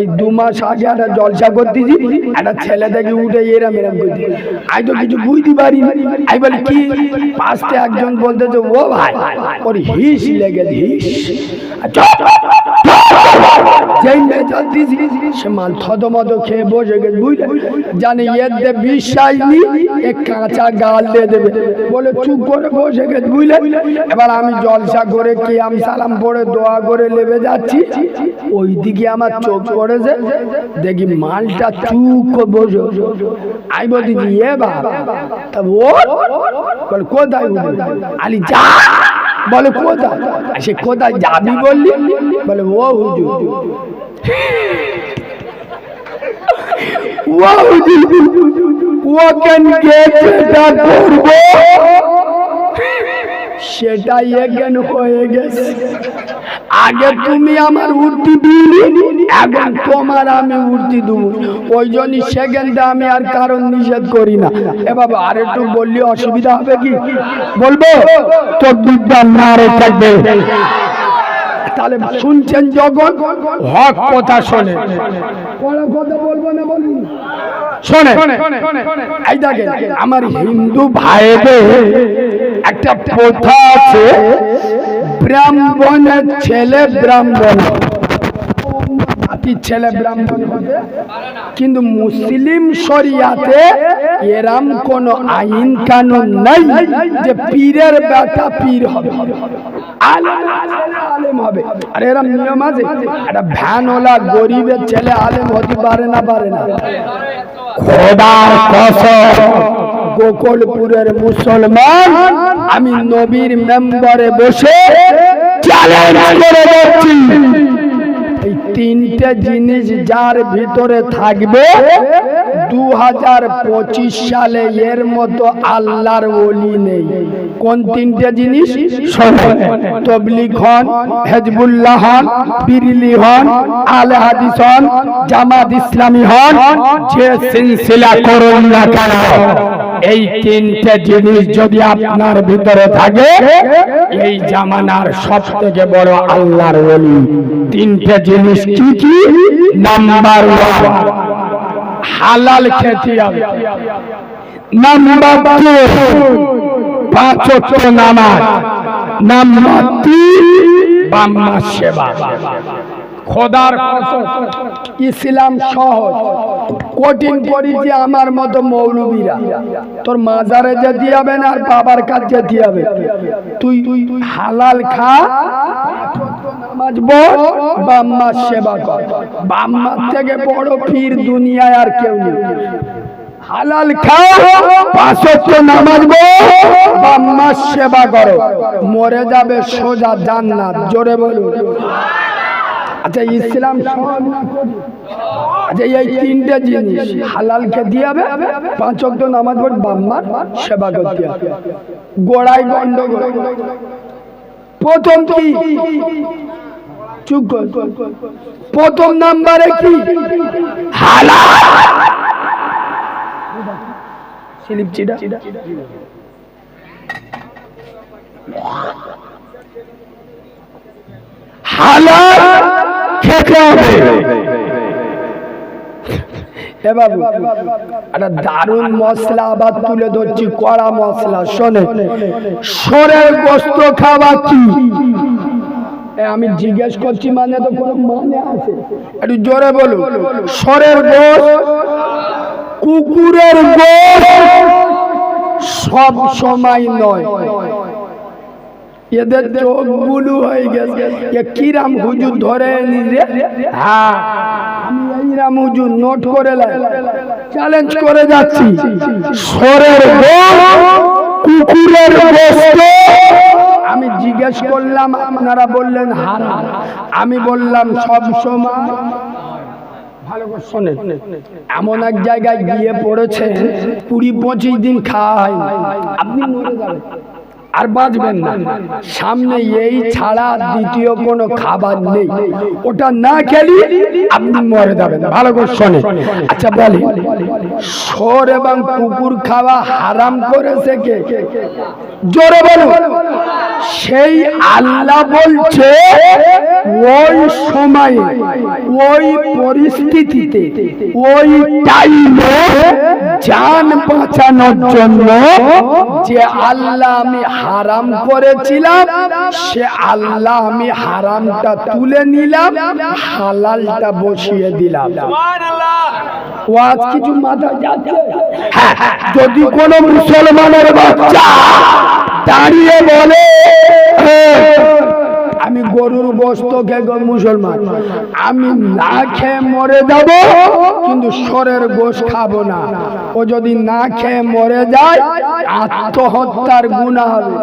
এই জলসা করতেছি, একটা ছেলে দেখি উঠে এরাম এরাম করতে আমি তো কিছু বুঝতে পারি আমি বলি কি, পাশে একজন বলতেছে, ও ভাই, ওর হিস লেগে হিস যেই মেজাল দিছি খেয়ে বসে গেছে, বুঝলে? জানি এর বিশ্বাস নি কাঁচা গাল দিয়ে দেবে। বলে, চুপ করে বসে গেছে, বুঝলে? এবার আমি জলসা করে কি আমি সালাম পড়ে দোয়া করে নেবে যাচ্ছি। ওই দিকে আমার চোখ পড়েছে, দেখি মালটা চুপ করে বসে আমি বলছি এ বাবা, তা বলে? কোথায় আলি, যা! বলে কোথায় সে কোথায় যাবি বললি? বলে, ও হুজুর। ও হুজুর। ও কেন গেছে করব? সেটাই এখানে হয়ে গেছে। আগে তুমি আমার উর্তি দিলি এখন তোমার আমি উর্তি দেবো। ওই জন্যই সেকেন্ডে আমি আর কারণ নিষেধ করি না। এ বাবা, আর একটু বললি অসুবিধা হবে কি? বলব, তোর বিদ্যা না থাকবে। তাহলে শুনছেন যখন হক কথা শোনে। কথা বলব না বলব না? শোনে আমার হিন্দু ভাইদের একটা প্রথা আছে, ব্রাহ্মণের ছেলে ব্রাহ্মণ। ছেলে ব্রাহ্মণ কিন্তু মুসলিম শরিয়াতে এরাম কোন আইন কানুন নাই যে পীরের বেটা পীর হবে। আলেম হবে। আর এরম নিয়ম আছে? একটা ভ্যানওয়ালা গরিবের ছেলে আলেম হতে পারে না পারে না। খোদার কসম গোকুলপুরের মুসলমান, আমি নবীর মেম্বারে বসে এই তিনটে জিনিস যার ভিতরে থাকবে দু হাজার পঁচিশ সালে এর মতো আল্লাহর ওলি নেই। কোন তিনটে জিনিস? তবলিগ হন, হেজবুল্লাহ হন বিরলি হন, আলে হাদিস হন, জামাত ইসলামী হন, যে সিলসিলা করুন না কেন? এই তিনটে জিনিস যদি আপনার ভিতরে থাকে, এই জামানার সব থেকে বড় আল্লাহর ওলি। তিনটে জিনিস কি কি? নাম্বার হালাল খেতে হবে। নাম্বার পাঁচ নামাজ। নাম্বার তিন বাম্মা সেবা। খোদার ইসলাম সহজ। কঠিন করেছি আমার মতো মৌলবীরা। তোর মাজারে যে হবে না আর বাবার কাছে যেতে হবে তুই হালাল খা নামাজ পড় বাম্মার সেবা কর। বাম্মার থেকে বড় পীর দুনিয়ায় আর কেউ নেই। হালাল খাও পাঁচত্ব নামাজ বাম্মার সেবা করো। মরে যাবে সোজা জান্নাত। জোরে বলুন। আচ্ছা ইসলাম? আচ্ছা এই তিনটে জিনিস হালাল খেতে হবে, পাঁচ অক্ট নামাজ পড় বাম্মার সেবা করতে হবে। গোড়ায় গন্ডগোল। প্রথম কি? প্রথম নাম্বারে কি? হালাল। হালাল। খেতে হবে। বাবু, একটা দারুণ মশলা আবার তুলে ধরছি, কড়া মশলা, শোনে। সরের গোস্ত খাওয়া কি? আমি জিজ্ঞেস করছি মানে তো কোনো মানে আছে। একটু জোরে বলুন। সরের গোস্ত, কুকুরের গোস্ত, সব সময় নয়। এদের চোখ বুলু হয়ে গেছে। কিরাম হুজুর ধরে নিলে হ্যাঁ আমি এইরাম হুজুর নোট করে চ্যালেঞ্জ করে যাচ্ছি। সরের কুকুরের আমি জিজ্ঞেস করলাম আপনারা বললেন হারাম। আমি বললাম সব সময় ভালো করে শোনেন। এমন এক জায়গায় গিয়ে পড়েছে কুড়ি পঁচিশ দিন খাওয়া হয় আপনি মরে যাবেন। আর বাঁচবেন না। সামনে এই ছাড়া দ্বিতীয় কোনো খাবার নেই। ওটা না খেলি আপনি মরে যাবেন। ভালো করে শোনে। আচ্ছা বলি। সর এবং কুকুর খাওয়া হারাম করেছে কে? জোরে বলুন। সেই আল্লাহ বলছে, ওই সময়ে, ওই পরিস্থিতিতে, ওই টাইমে জান বাঁচানোর জন্য যে আল্লাহ আমি হারাম করেছিলাম সে আল্লাহ আমি হারামটা তুলে নিলাম হালালটা বসিয়ে দিলাম। ও আজ কিছু মাথা যাচ্ছে? হ্যাঁ, যদি কোনো মুসলমানের বাচ্চা দাঁড়িয়ে বলে "এই, আমি গরুর গোস্ত খেয়ে মুসলমান। আমি না খেয়ে মরে যাব, কিন্তু সরের গোশ খাব না। ও যদি না খেয়ে মরে যায়, আত্মহত্যার গুণা হবে।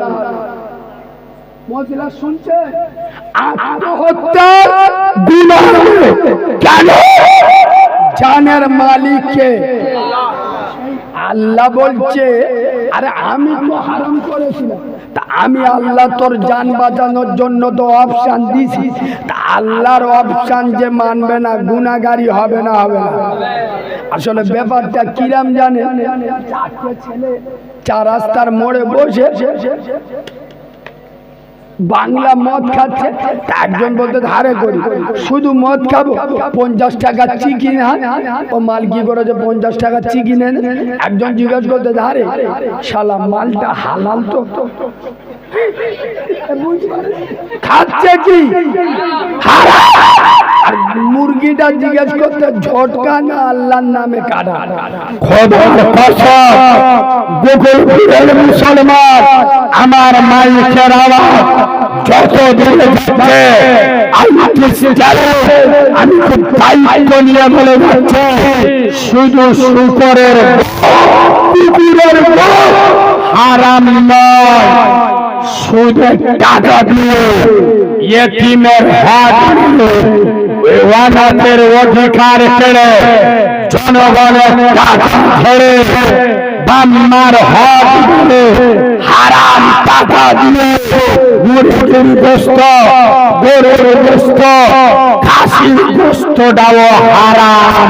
আল্লাহ বলছে, আরে আমি তো হারাম করেছিলাম। আমি আল্লাহ তোর যান বাঁচানোর জন্য তো অপশান দিছি। তা আল্লাহর অপশান যে মানবে না গুণাগারি হবে না হবে না। আসলে ব্যাপারটা কিরাম জানে চার রাস্তার মোড়ে বসে বাংলা মদ খাচ্ছে একজন বলতে ধারে করি। শুধু মদ খাব পঞ্চাশ টাকা চিকি না ও মাল কি করেছে পঞ্চাশ টাকা চিকি নেন একজন জিজ্ঞেস করতে ধারে। শালা মালটা হালাল তো। খাচ্ছে কি? আর মুরগিটা জিজ্ঞেস করতে, ঝটকা না আল্লাহর নামে মুসলমান, আমার মাইকের আওয়াজ আমি খুব বলে যাচ্ছে, শুধু শুকরের হারাম নয়। শুধু টাকা দিয়ে ইয়েতিমের হাত দিয়ে অনাথের অধিকার কেড়ে জনগণের টাকা ধরে বাম্মার হক ধরে হারাম টাকা দিয়ে মুরগির গোস্ত, গরুর হারাম।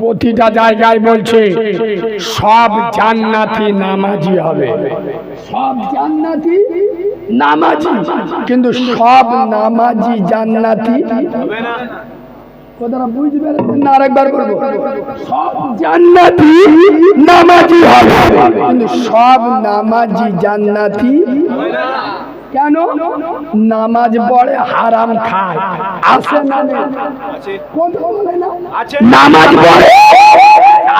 প্রতিটা জায়গায় বলছি, সব জান্নাতি নামাজি হবে। সব জান্নাতি নামাজি, কিন্তু সব নামাজি জান্নাতি হবে কিন্তু সব নামাজি জান্নাতি কেন? নামাজ পড়ে হারাম খায়। না না? নামাজ পড়ে।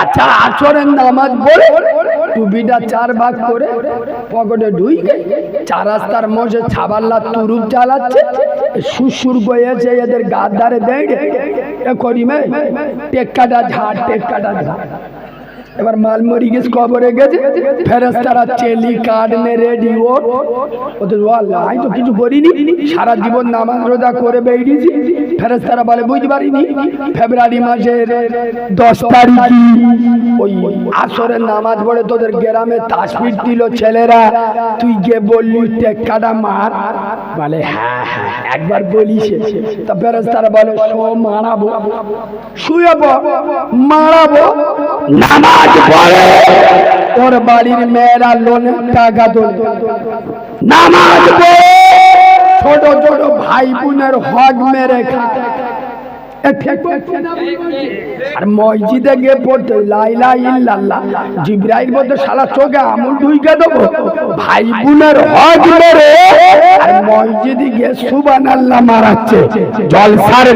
আচ্ছা আচরের নামাজ পড়ে টুপিটা চার ভাগ করে পকেটে ঢুইকে চার রাস্তার মধ্যে ছাবাল্লা তুরুপ চালাচ্ছে। সুসুর গয়েছে এদের গার ধারে দেয় এ করিমে টেক্কাটা ঝাড় টেক্কাটা ঝাড়। এবার মাল মরি গেছে, কবরে গেছে। ফেরেস্তারা চেলি কার্ড নে রেডি ও। ওদের আল্লাহ, আমি তো কিছু করিনি। সারা জীবন নামাজ রোজা করে বেরিয়েছি ফেরেস্তারা বলে, বুঝতে পারিনি। ফেব্রুয়ারি মাসের দশ তারিখ ওই আসরের নামাজ পড়ে তোদের গ্রামে তাসপিট দিল ছেলেরা। তুই গিয়ে বললি, টেক্কাটা মার। বলে হ্যাঁ হ্যাঁ একবার বলিস। তা ফেরেস্তারা বলে, শো, মারাবো। শুয়ে মারাবো। নামাজ পড়ে ওর বাড়ির মেয়েরা লোনের টাকা তোলে নামাজ পড়ে। ছোট ছোট ভাই বোনের হক মেরে খায়? আর মসজিদে গিয়ে পড়তে লাইলা ইল্লাল্লাহ। জিব্রাইল বলতে শালা চোখে আমুল ঢুইকে দেবো। ভাই বোনের হক মেরে আর মসজিদে গিয়ে সুবান আল্লাহ মারাচ্ছে। জলসার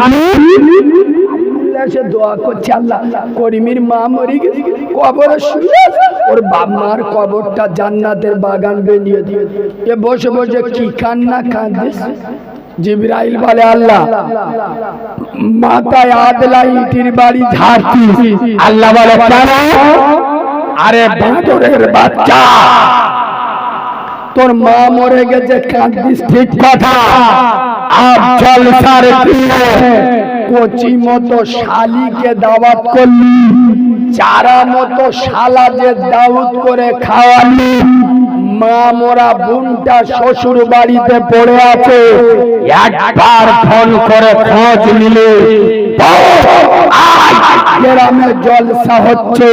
এসে দোয়া করছে আল্লাহ। করিমির মা মরে গেছে। কবরে শুয়ে ওর বাপ মার কবরটা জান্নাতের বাগান বেরিয়ে দিয়ে এ বসে বসে কি কান্না কাঁদিস জিব্রাইল বলে, আল্লাহ, মাথায় আদলা ইটির বাড়ি ঝাড়তি আল্লাহ বলে আরে বাঁদরের বাচ্চা। তোর মা মরে গেছে কাঁদিস ঠিক কথা। আব জলসার কচি মতো শালিকে দাওয়াত করলি, চারা মতো শালা যে দাউদ করে খাওয়ালি, মা মোরা বোনটা শ্বশুর বাড়িতে পড়ে আছে, একবার ফোন করে খোঁজ নিলে গ্রামে জলসা হচ্ছে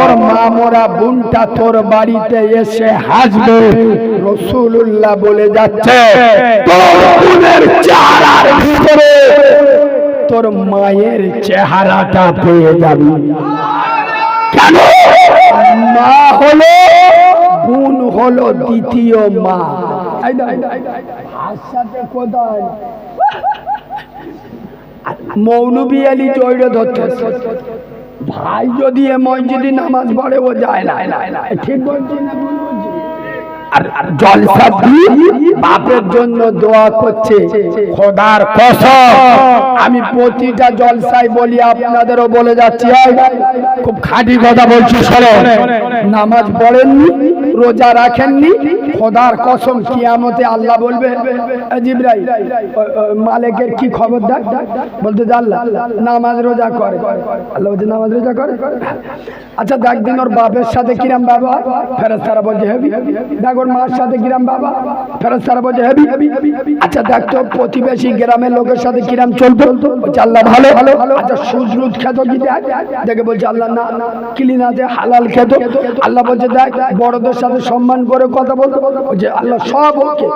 তোর মা মোরা বোনটা তোর বাড়িতে এসে হাসবে। রসুল্লাহ বলে যাচ্ছে, তোর মায়ের চেহারাটা পেয়ে যাবি। কেন? মা হলো, বোন হলো দ্বিতীয় মা। আলী জৈর ধরতে ভাই, যদি এ মসজিদে নামাজ পড়ে, ও যায় না। ঠিক বলছি না দোয়া করছে আমি প্রতিটা জলসায় বলি, আপনাদেরও বলে যাচ্ছি খুব খাঁটি কথা বলছি নামাজ পড়েননি? রোজা রাখেননি। খোদার কসম কিয়ামতে আল্লাহ বলবে, "এ জিবরাইল ও- ও মালিকের কি খবর দেখ বলতে যে আল্লাহ, নামাজ রোজা করে। আল্লাহ বলছে, নামাজ রোজা করে? আচ্ছা দেখ দিন ওর বাপের সাথে কিরাম বাবা ফেরত তারা বলছে, হেবি। দেখ ওর মার সাথে কিরাম বাবা ফেরত তারা বলছে, হেবি। আচ্ছা দেখ তো প্রতিবেশী গ্রামের লোকের সাথে কিরাম চলতো? বলছে, আল্লাহ ভালো। ভালো আচ্ছা সুদ খেত কি দেখ? দেখে বলছে, আল্লাহ না ক্লিন আছে হালাল খেত। আল্লাহ বলছে, দেখ, বড়দের সাথে সম্মান করে কথা বলতো যে আল্লাহ সব ওকে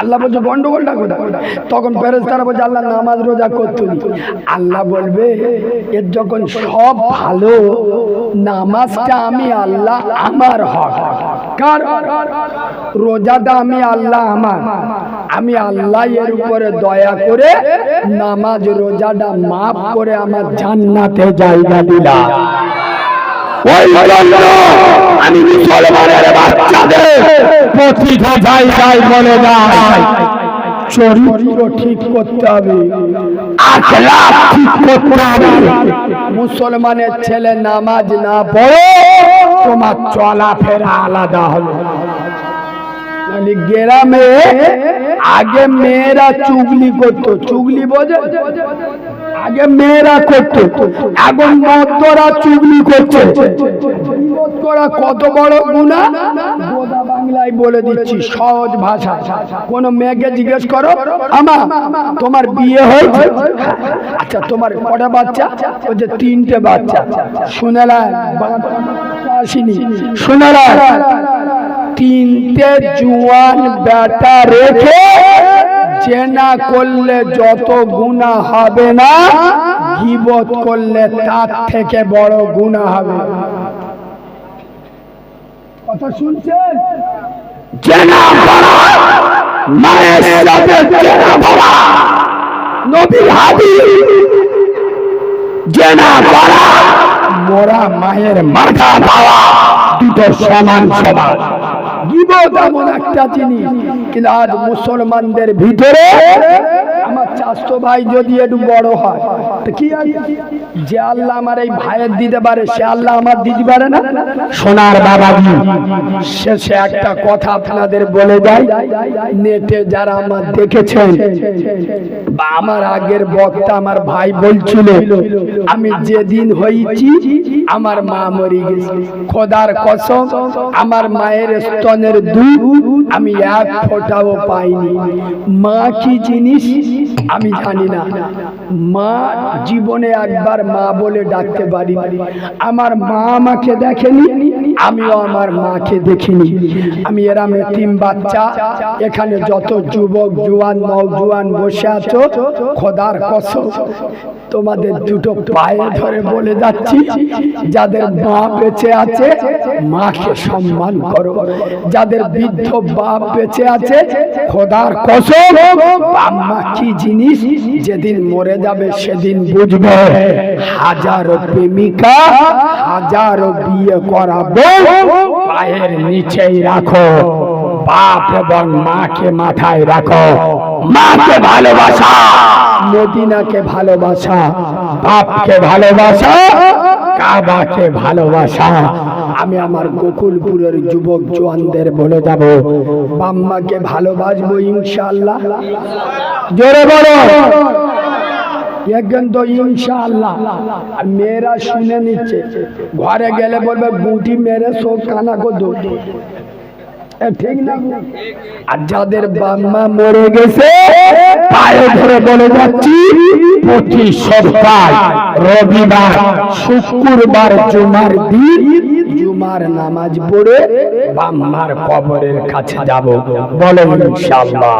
আল্লাহ বলছে, গন্ডগোলটা কোথায়? তখন ফেরেজ তারা বলছে, আল্লাহ নামাজ রোজা করতো আল্লাহ বলবে, এর যখন সব ভালো, নামাজটা আমি আল্লাহ আমার হক। কার? রোজাটা আমি আল্লাহ আমার। আমি আল্লাহ এর উপরে দয়া করে নামাজ রোজাটা মাফ করে আমার জান্নাতে জায়গা দিলাম। ওই জন্য আমি মুসলমানের বাচ্চাদের প্রতিটা জায়গায় বলে যাই চরিত্র ঠিক করতে হবে আখলাক ঠিক করতে হবে। মুসলমানের ছেলে নামাজ না পড়ে তোমার চলাফেরা আলাদা হবে মানে গ্রামে আগে মেয়েরা চুগলি করতো চুগলি বোঝে? আগে মেয়েরা করতো, এখন মদ্যরা চুগলি করছে। করা কত বড় গুণা? বাংলায় বলে দিচ্ছি, সহজ ভাষা। কোন মেয়েকে জিজ্ঞেস করো, আমা, তোমার বিয়ে হয়েছে? আচ্ছা তোমার কটা বাচ্চা? ও যে তিনটে বাচ্চা। শুনেলা আসিনি। শুনেলা তিনটে জুয়ান বেটা রেখে জেনা করলে যত গুণা হবে না, গিবত করলে তার থেকে বড় গুণা হবে। কথা শুনছেন? জেনা করা, মায়ের সাথে জেনা করা, নবীর হাদিস জেনা করা, মোরা মায়ের মাথা পাওয়া, দুটো সমান সমান। গিবত এমন একটা জিনিস কিন্তু আজ মুসলমানদের ভিতরে আমার চাস্তো ভাই যদি একটু বড় হয় তো কি? যে আল্লাহ আমার এই ভাইয়ের দিতে পারে সে আল্লাহ আমার দিতে পারে না? সোনার বাবাজি শেষে একটা কথা আপনাদের বলে যাই নেটে যারা আমার দেখেছেন বা আমার আগের বক্তা আমার ভাই বলছিল আমি যেদিন হয়েছি আমার মা মরে গেছে। খোদার কসম আমার মায়ের স্তনের দুধ আমি এক ফোটাও পাইনি। মা কি জিনিস? আমি জানি না। মা জীবনে একবার মা বলে ডাকতে পারি। আমার মা আমাকে দেখেনি, আমিও আমার মাকে দেখিনি। আমি এরাম তিন বাচ্চা, এখানে যত যুবক, জুয়ান, নওজুয়ান বসে আছো, খোদার কসম, তোমাদের দুটো পায়ে ধরে বলে যাচ্ছি, যাদের মা বেঁচে আছে, মাকে সম্মান করো। যাদের বৃদ্ধ বাপ বেঁচে আছে, খোদার কসম আম্মা কি জিনিস যেদিন মরে যাবে সেদিন বুঝবে। হাজারো প্রেমিকা হাজারো বিয়ে করাবো, পায়ের নিচেই রাখো। বাপ এবং মাকে মাথায় রাখো। মাকে ভালোবাসা। মদিনাকে ভালোবাসা। বাপকে ভালোবাসা। কাবাকে ভালোবাসা। আমি আমার গোকুলপুরের যুবক জোয়ানদের বলে যাব। বাম্মাকে ভালোবাসবো ইনশাআল্লাহ। জোরে বলো। একজন তো ইনশাআল্লাহ। আর মেয়েরা শুনে নিচ্ছে। ঘরে গেলে বলবে বুটি মেরে সব কানা করতো ঠিক না? আর যাদের বাম্মা মরে গেছে, পায়ে ধরে বলে যাচ্ছি প্রতি সপ্তাহ, রবিবার, শুক্রবার, জুমার দিন জুমার নামাজ পড়ে বাম্মার কবরের কাছে যাব। বলেন ইনশাআল্লাহ।